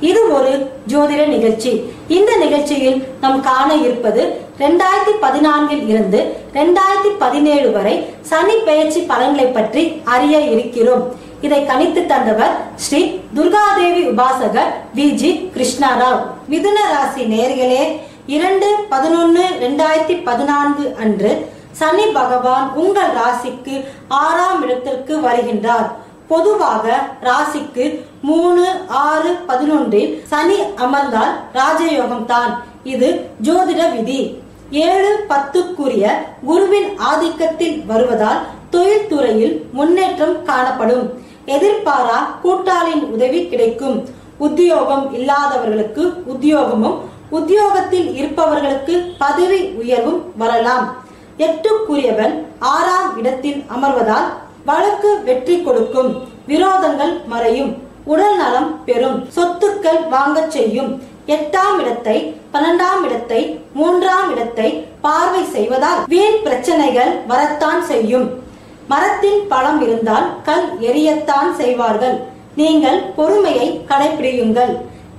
இது ஒரு ஜோதிட நிகழ்ச்சி. இந்த நிகழ்ச்சியில் நாம் காண இருப்பது ரெண்டாயிரத்தி பதினான்கில் இருந்து ரெண்டாயிரத்தி பதினேழு வரை சனி பெயர்ச்சி பலன்களை பற்றி அறிய இருக்கிறோம். இதை கணித்து தந்தவர் ஸ்ரீ துர்காதேவி உபாசகர் வி. ஜி. கிருஷ்ணாராவ். மிதுன ராசி நேர்களே இரண்டு பதினொன்னு ரெண்டாயிரத்தி பதினான்கு அன்று சனி பகவான் உங்கள் ராசிக்கு ஆறாம் இடத்திற்கு வருகின்றார். பொதுவாக ராசிக்கு மூணு ஆறு பதினொன்றில் சனி அமர்ந்தால் ராஜயோகம் தான். இது ஜோதிட விதி. ஏழு பத்துக்குரிய குருவின் ஆதிக்கத்தில் வருவதால் தொழில்துறையில் முன்னேற்றம் காணப்படும். எதிர்பாரா கூட்டாளின் உதவி கிடைக்கும். உத்தியோகம் இல்லாதவர்களுக்கு உத்தியோகமும் உத்தியோகத்தில் இருப்பவர்களுக்கு பதவி உயர்வும் வரலாம். எட்டுக்குரியவன் ஆறாம் இடத்தில் அமர்வதால் வழக்கு வெற்றி கொடுக்கும். விரோதங்கள் மறையும். உடல் நலம் பெறும். சொத்துக்கள் வாங்கச் செய்யும். எட்டாம் இடத்தை பன்னெண்டாம் இடத்தை மூன்றாம் இடத்தை பார்வை செய்வதால் வீண் பிரச்சனைகள் வரத்தான் செய்யும். மரத்தின் பழம் இருந்தால் கல் எரியத்தான் செய்வார்கள். நீங்கள் பொறுமையை கடைபிடியுங்கள்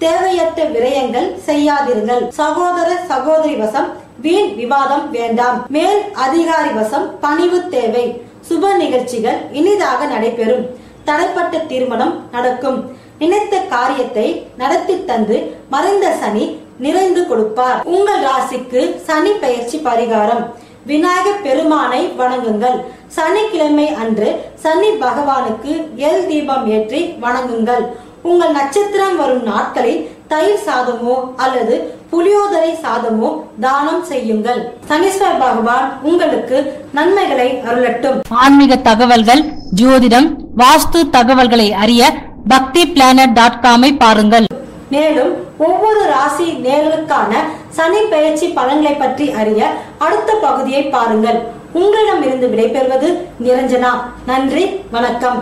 தேவையற்ற விரயங்கள் செய்யாதீர்கள். சகோதர சகோதரி வசம் வீண் விவாதம் வேண்டாம். மேல் அதிகாரி வசம் பணிவு தேவை. சுப நிகழ்ச்சிகள் இனிதாக நடைபெறும். தடைப்பட்ட திருமணம் நடக்கும். நினைத்த காரியத்தை நடத்தி தந்து மறைந்த சனி நிறைந்து கொடுப்பார். உங்கள் ராசிக்கு சனி பயிற்சி பரிகாரம். விநாயக பெருமானை வணங்குங்கள். சனிக்கிழமை அன்று சனி பகவானுக்கு எல் தீபம் ஏற்றி வணங்குங்கள். உங்கள் நட்சத்திரம் வரும் நாட்களில் தயிர் சாதமோ அல்லது புளியோதரை சாதமோ தானம் செய்யுங்கள். சனீஸ்வர பகவான் உங்களுக்கு நன்மைகளை அருளட்டும். ஆன்மீக தகவல்கள் ஜோதிடம் வாஸ்து தகவல்களை அறிய பக்தி பிளானட் டாட் காமை பாருங்கள். மேலும் ஒவ்வொரு ராசி நேர்களுக்கான சனி பெயர்ச்சி பலன்களை பற்றி அறிய அடுத்த பகுதியை பாருங்கள். உங்களிடமிருந்து விடைபெறுவது நிரஞ்சனா. நன்றி வணக்கம்.